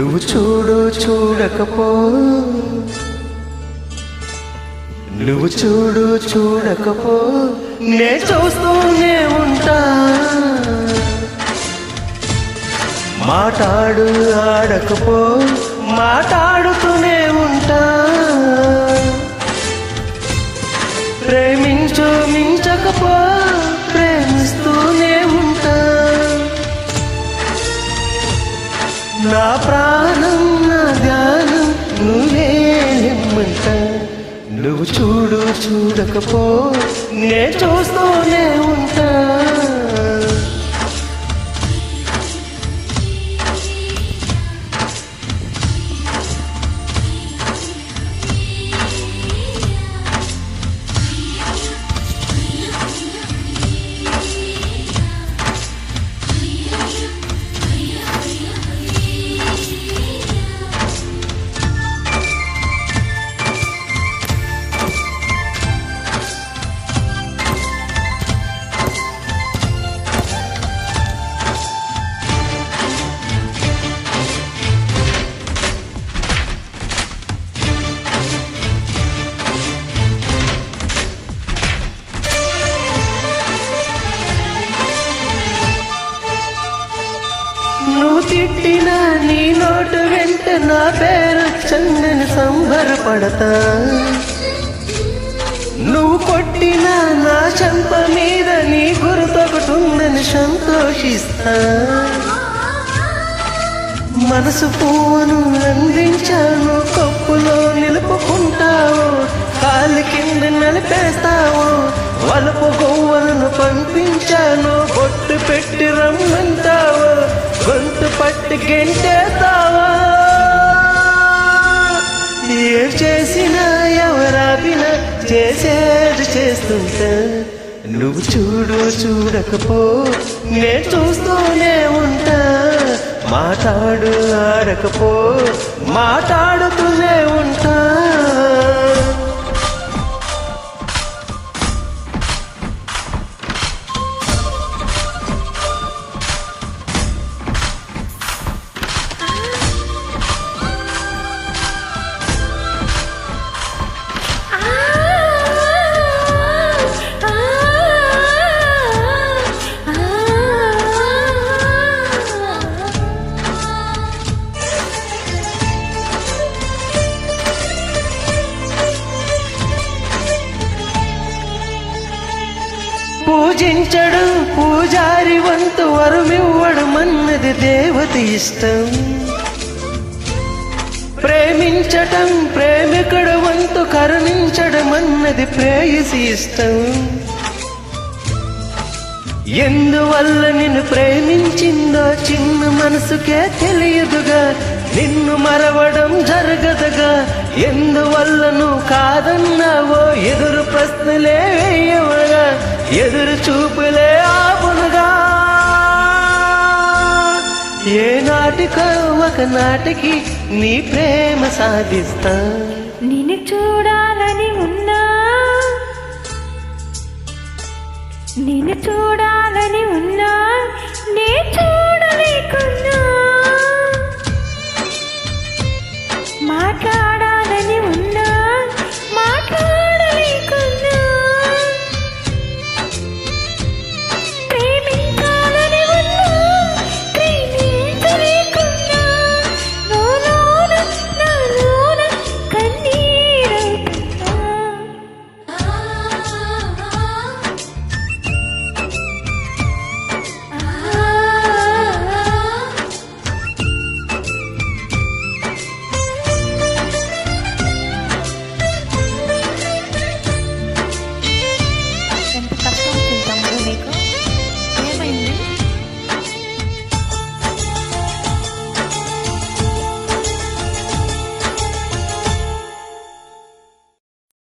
నువ్వు చూడు చూడకపో. నువ్వు చూడు చూడకపో. నే చూస్తూనే ఉంటా. మాట్లాడు ఆడకపో. మాట్లాడుతూనే ఉంటా. ప్రేమించు మించకపో. ప్రాణం నా ధ్యానం నువ్వే నిమ్మంట. నువ్వు చూడు చూడకపో నే చూస్తూనే నువ్వు తిట్టిన నీ నోటు వెంట నా పేరు చందని సంబరపడతా. నువ్వు కొట్టిన నా చెంప మీద నీ గురుతొకటుందని సంతోషిస్తా. మనసు పువ్వును అందించాను కప్పులో నిలుపుకుంటావు కాలి కింద నలిపేస్తావు వలపు గొవ్వలను పంపించాను బొట్టు పెట్టి రమ్మంటావు. పట్టి గెంటేస్తావా? ఏ చేసినా ఎవరాపినా చేసేది చేస్తుంటా నువ్వు చూడు చూడకపో నేను చూస్తూనే ఉంటా. మాట్లాడు ఆడకపో మాట్లాడుతూనే ఉంటా. పూజించడు పూజారి వంతు వరమివ్వడం అన్నది దేవత ఇష్టం. ప్రేమించటం ప్రేమికుడు వంతు కరుణించడం అన్నది ప్రేయసి ఇష్టం. ఎందువల్ల నిన్ను ప్రేమించిందో చిన్న మనసుకే తెలియదుగా నిన్ను మరవడం జరగదుగా ఎందువల్ల నువ్వు కాదన్నావో ఎదురు ప్రశ్నలే వేయవ? ఎదురు చూపులే ఆపునుగా ఏ నాటికో ఒక నాటికి నీ ప్రేమ సాధిస్తా. నిన్ను చూడాలని ఉన్నా. నిన్ను చూడాలని ఉన్నా.